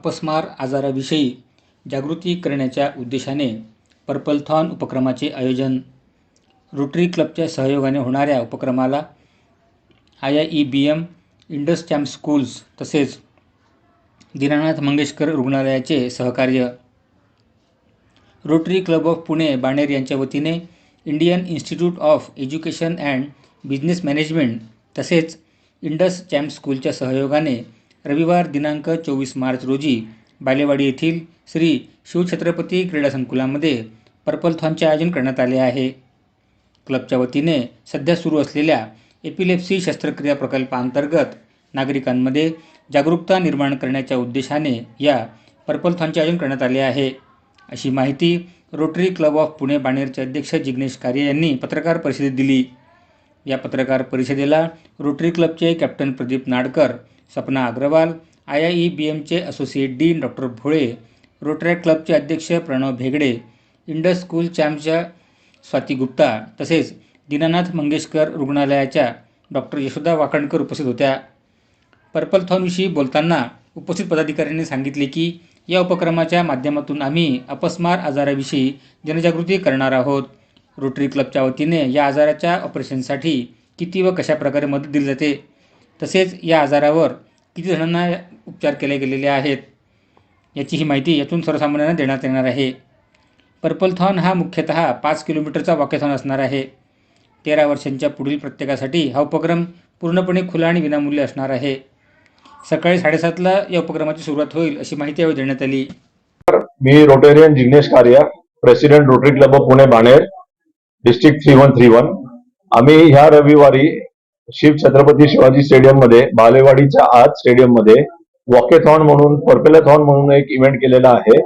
अपस्मार आजाराविषयी जागृती करण्याच्या उद्देशाने पर्पलथॉन उपक्रमाचे आयोजन. रोटरी क्लबच्या सहयोगाने होणाऱ्या उपक्रमाला I I E B M Indus champ schools तसेच दीनानाथ मंगेशकर रुग्णालयाचे सहकार्य. Rotary club of Pune Baner यांच्या वतीने Indian institute of education and business management तसेच इंडस चॅम्प स्कूलच्या सहयोगाने रविवार दिनांक चोवीस मार्च रोजी बालेवाडी येथील श्री शिवछत्रपती क्रीडा संकुलामध्ये पर्पलथॉनचे आयोजन करण्यात आले आहे. क्लबच्या वतीने सध्या सुरू असलेल्या एपिलेप्सी शस्त्रक्रिया प्रकल्पांतर्गत नागरिकांमध्ये जागरूकता निर्माण करण्याच्या उद्देशाने या पर्पलथॉनचे आयोजन करण्यात आले आहे. अशी माहिती रोटरी क्लब ऑफ पुणे बाणेरचे अध्यक्ष जिग्नेश कार्ये यांनी पत्रकार परिषदेत दिली. या पत्रकार परिषदेला रोटरी क्लबचे captain Pradeep Nadkar Sapna Agarwal I I E B एमचे associate dean doctor Bhole Rotary क्लबचे अध्यक्ष प्रणव भेगडे इंडस स्कूल चॅम्पच्या स्वाती गुप्ता तसेच दीनानाथ मंगेशकर रुग्णालयाच्या डॉक्टर यशोदा वाकणकर उपस्थित होत्या. पर्पलथॉनविषयी बोलताना उपस्थित पदाधिकाऱ्यांनी सांगितले की या उपक्रमाच्या माध्यमातून आम्ही अपस्मार आजाराविषयी जनजागृती करणार आहोत. रोटरी क्लबच्या वतीने या आजाराच्या ऑपरेशनसाठी किती व कशा प्रकारे मदत दिली जाते? तसेच या आजारावर किती जणांना उपचार केले गेलेले आहेत याची ही माहिती यातून सर्वसामान्यांना देण्यात येणार आहे. पर्पलथॉन हा मुख्यतः पाच किलोमीटरचा वॉकेथॉन असणार आहे. तेरा वर्षांच्या पुढील प्रत्येकासाठी हा उपक्रम पूर्णपणे खुला आणि विनामूल्य असणार आहे. सकाळी साडेसातला या उपक्रमाची सुरुवात होईल अशी माहिती यावेळी देण्यात आली. मी Rotarian Jignesh Karya president Rotary club of Pune Baner district three one three one. आम्ही ह्या रविवारी शिव छत्रपती शिवाजी स्टेडियममध्ये बालेवाडीच्या आत स्टेडियममध्ये वॉकेथॉन म्हणून पर्पेलेथॉन म्हणून एक इव्हेंट केलेला आहे.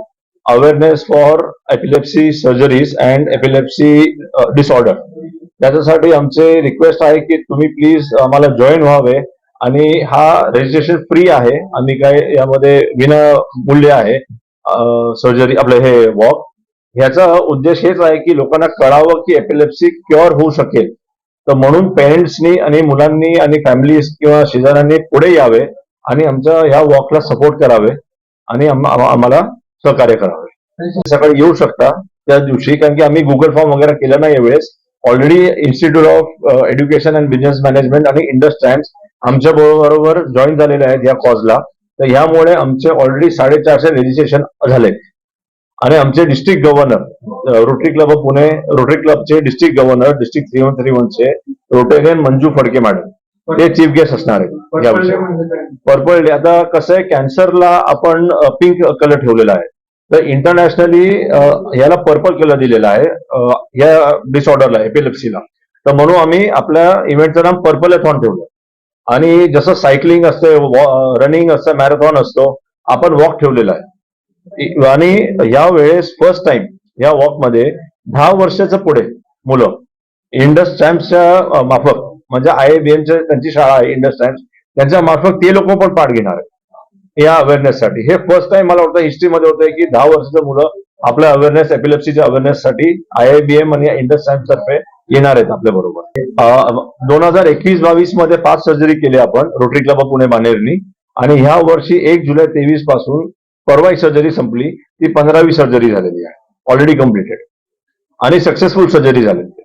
Awareness for epilepsy surgeries and epilepsy disorder त्याच्यासाठी आमचे रिक्वेस्ट आहे की तुम्ही प्लीज आम्हाला जॉईन व्हावे. आणि हा रजिस्ट्रेशन फ्री आहे. आणि काय यामध्ये विना मूल्य आहे सर्जरी आपलं हे वॉक ह्याचा उद्देश हेच आहे की लोकांना कळावं की एपिलेप्सी क्युअर होऊ शकेल. तर म्हणून पेरेंट्सनी आणि मुलांनी आणि फॅमिलीज किंवा शेजाऱ्यांनी पुढे यावे आणि आमच्या ह्या वॉकला सपोर्ट करावे आणि आम- आम- आम्हाला सहकार्य करावे. सकाळी येऊ शकता. त्या दिवशी कारण की आम्ही गुगल फॉर्म वगैरे केलं नाही यावेळेस already institute of education and business management आणि इंडस आमच्या बरोबर जॉईन झालेले आहेत या कॉजला तर ह्यामुळे आमचे ऑलरेडी साडेचारशे रजिस्ट्रेशन झाले आणि आमचे district governor Rotary club of Pune Rotary क्लबचे district governor district three one three वनचे Rotarian Manju Phadke madam ते चीफ गेस्ट असणार आहेत. याविषयी पर्पल आता कसं आहे कॅन्सरला आपण पिंक कलर ठेवलेला आहे. तर इंटरनॅशनली याला पर्पल कलर दिलेला आहे या डिसऑर्डरला एपिलेप्सीला तर म्हणून आम्ही आपल्या इव्हेंटचं नाव पर्पलथॉन ठेवलं आणि जसं सायकलिंग असते रनिंग असतं मॅरेथॉन असतो आपण वॉक ठेवलेला आहे. आणि या वेळेस फर्स्ट टाइम या वॉकमध्ये दहा वर्षाचं पुढे मुलं इंडस टाइम्सच्या माफक म्हणजे आय बी एमच्या त्यांची शाळा आहे इंडस टाइम्स त्यांच्या मार्फत ते लोक पण पाठ घेणार आहेत. या अवेअरनेससाठी हे फर्स्ट टाइम मला वाटतं हिस्ट्रीमध्ये होतंय की दहा वर्षाचं मुलं आपल्या अवेअरनेस एपिलेप्सीच्या अवेअरनेससाठी आय आय बी एम आणि इंडस चॅम्प्स तर्फे येणार आहेत आपल्या बरोबर. दोन हजार एकवीस बावीसमध्ये पाच सर्जरी केली आपण रोटरी क्लब पुणे बानेरनी आणि ह्या वर्षी एक जुलै तेवीसपासून परवा ही सर्जरी संपली ती पंधरावी सर्जरी झालेली आहे. ऑलरेडी कम्प्लिटेड आणि सक्सेसफुल सर्जरी झालेली आहे.